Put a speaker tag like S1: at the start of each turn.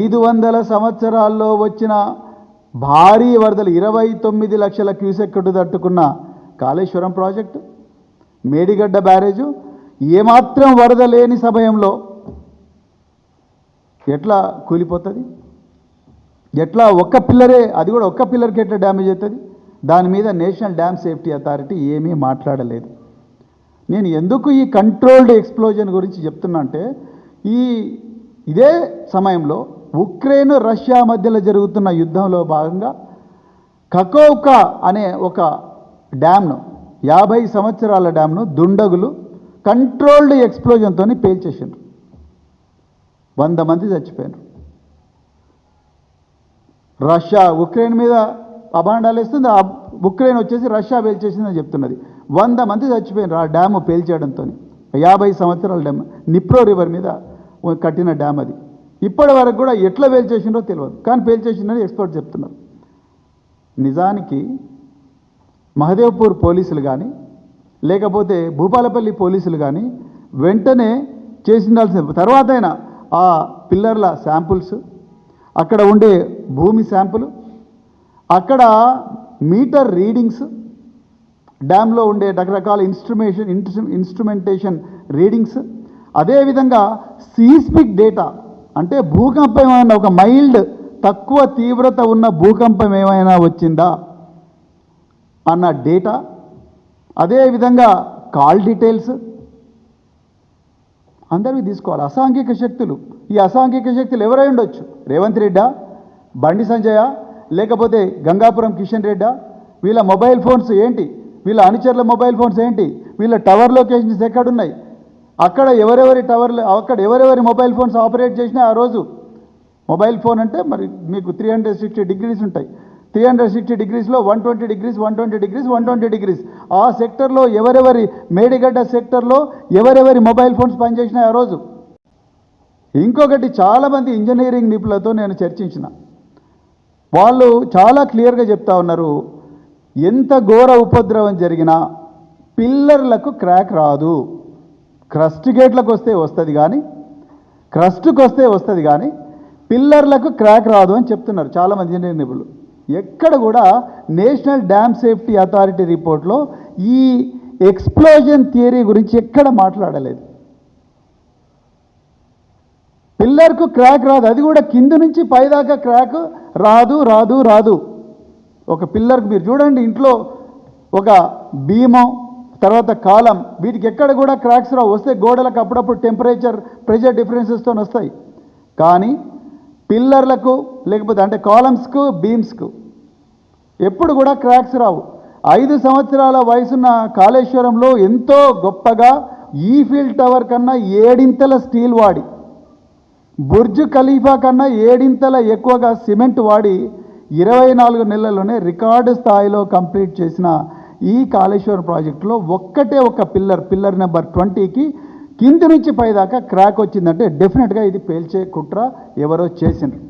S1: ఐదు వందల సంవత్సరాల్లో వచ్చిన భారీ వరదలు ఇరవై తొమ్మిది లక్షల క్యూసెక్కుడు తట్టుకున్న కాళేశ్వరం ప్రాజెక్టు మేడిగడ్డ బ్యారేజు ఏమాత్రం వరద లేని సమయంలో ఎట్లా కూలిపోతుంది? ఎట్లా ఒక్క పిల్లరే అది కూడా ఒక్క పిల్లర్కి ఎట్లా డ్యామేజ్ అవుతుంది? దాని మీద నేషనల్ డ్యామ్ సేఫ్టీ అథారిటీ ఏమీ మాట్లాడలేదు. నేను ఎందుకు ఈ కంట్రోల్డ్ ఎక్స్ప్లోజన్ గురించి చెప్తున్నా అంటే ఈ ఇదే సమయంలో ఉక్రెయిన్ రష్యా మధ్యలో జరుగుతున్న యుద్ధంలో భాగంగా కకోవ్కా అనే ఒక డ్యామ్ను యాభై సంవత్సరాల డ్యామ్ను దుండగులు కంట్రోల్డ్ ఎక్స్ప్లోజన్తో పేల్చేసిండ్రు. వంద మంది చచ్చిపోయారు రష్యా ఉక్రెయిన్ మీద అభాండాలు వేస్తుంది ఆ ఉక్రెయిన్ వచ్చేసి రష్యా పేల్చేసిందని చెప్తున్నది. వంద మంది చచ్చిపోయినారు ఆ డ్యాము పేల్చేయడంతో యాభై సంవత్సరాల డ్యామ్ నిప్రో రివర్ మీద కట్టిన డ్యామ్ అది. ఇప్పటి వరకు కూడా ఎట్లా పేల్చేసిండో తెలియదు. కానీ పేల్చేసిందని ఎక్స్పర్ట్ చెప్తున్నారు. నిజానికి మహదేవ్పూర్ పోలీసులు కానీ లేకపోతే భూపాలపల్లి పోలీసులు కానీ వెంటనే చేసిండాల్సిన తర్వాత అయినా ఆ పిల్లర్ల శాంపుల్స్ అక్కడ ఉండే భూమి శాంపుల్ అక్కడ మీటర్ రీడింగ్స్ డ్యామ్లో ఉండే రకరకాల ఇన్స్ట్రుమేషన్ ఇన్స్ట్రుమెంటేషన్ రీడింగ్స్ అదేవిధంగా సీస్మిక్ డేటా అంటే భూకంపం ఏమైనా ఒక మైల్డ్ తక్కువ తీవ్రత ఉన్న భూకంపం ఏమైనా వచ్చిందా అన్న డేటా అదేవిధంగా కాల్ డీటెయిల్స్ అందరివి తీసుకోవాలి. అసాంఘిక శక్తులు. ఈ అసాంఘిక శక్తులు ఎవరై ఉండొచ్చు? రేవంత్ రెడ్డా బండి సంజయ లేకపోతే గంగాపురం కిషన్ రెడ్డా? వీళ్ళ మొబైల్ ఫోన్స్ ఏంటి? వీళ్ళ అనుచరుల మొబైల్ ఫోన్స్ ఏంటి? వీళ్ళ టవర్ లొకేషన్స్ ఎక్కడున్నాయి? అక్కడ ఎవరెవరి టవర్లు అక్కడ ఎవరెవరి మొబైల్ ఫోన్స్ ఆపరేట్ చేసినా ఆ రోజు మొబైల్ ఫోన్ అంటే మరి మీకు త్రీ హండ్రెడ్ సిక్స్టీ డిగ్రీస్ ఉంటాయి. Three hundred sixty డిగ్రీస్లో one twenty degrees one twenty degrees one twenty degrees ఆ సెక్టర్లో ఎవరెవరి మేడిగడ్డ సెక్టర్లో ఎవరెవరి మొబైల్ ఫోన్స్ పనిచేసినాయి ఆ రోజు. ఇంకొకటి చాలామంది ఇంజనీరింగ్ నిపుణులతో నేను చర్చించిన. వాళ్ళు చాలా క్లియర్గా చెప్తా ఉన్నారు ఎంత ఘోర ఉపద్రవం జరిగినా పిల్లర్లకు క్రాక్ రాదు. క్రస్ట్ గేట్లకు వస్తే వస్తుంది కానీ క్రస్ట్కి వస్తే వస్తుంది కానీ పిల్లర్లకు క్రాక్ రాదు అని చెప్తున్నారు చాలామంది ఇంజనీరింగ్ నిపుణులు. ఎక్కడ కూడా నేషనల్ డ్యామ్ సేఫ్టీ అథారిటీ రిపోర్ట్లో ఈ ఎక్స్ప్లోజన్ థియరీ గురించి ఎక్కడ మాట్లాడలేదు. పిల్లర్కు క్రాక్ రాదు అది కూడా కింద నుంచి పైదాకా క్రాక్ రాదు రాదు రాదు. ఒక పిల్లర్కి మీరు చూడండి ఇంట్లో ఒక బీమం తర్వాత కాలం వీటికి ఎక్కడ కూడా క్రాక్స్ రావు. వస్తే గోడలకు అప్పుడప్పుడు టెంపరేచర్ ప్రెషర్ డిఫరెన్సెస్తో వస్తాయి. కానీ పిల్లర్లకు లేకపోతే అంటే కాలమ్స్కు బీమ్స్కు ఎప్పుడు కూడా క్రాక్స్ రావు. ఐదు సంవత్సరాల వయసున్న కాళేశ్వరంలో ఎంతో గొప్పగా ఈఫిల్ టవర్ కన్నా ఏడింతల స్టీల్ వాడి బుర్జ్ ఖలీఫా కన్నా ఏడింతల ఎక్కువగా సిమెంట్ వాడి ఇరవై నాలుగు నెలల్లోనే రికార్డు స్థాయిలో కంప్లీట్ చేసిన ఈ కాళేశ్వరం ప్రాజెక్టులో ఒక్కటే ఒక పిల్లర్ పిల్లర్ నెంబర్ ట్వంటీకి కింది నుంచి పైదాకా క్రాక్ వచ్చిందంటే డెఫినెట్గా ఇది పేల్చే కుట్ర ఎవరో చేసిండ్రు.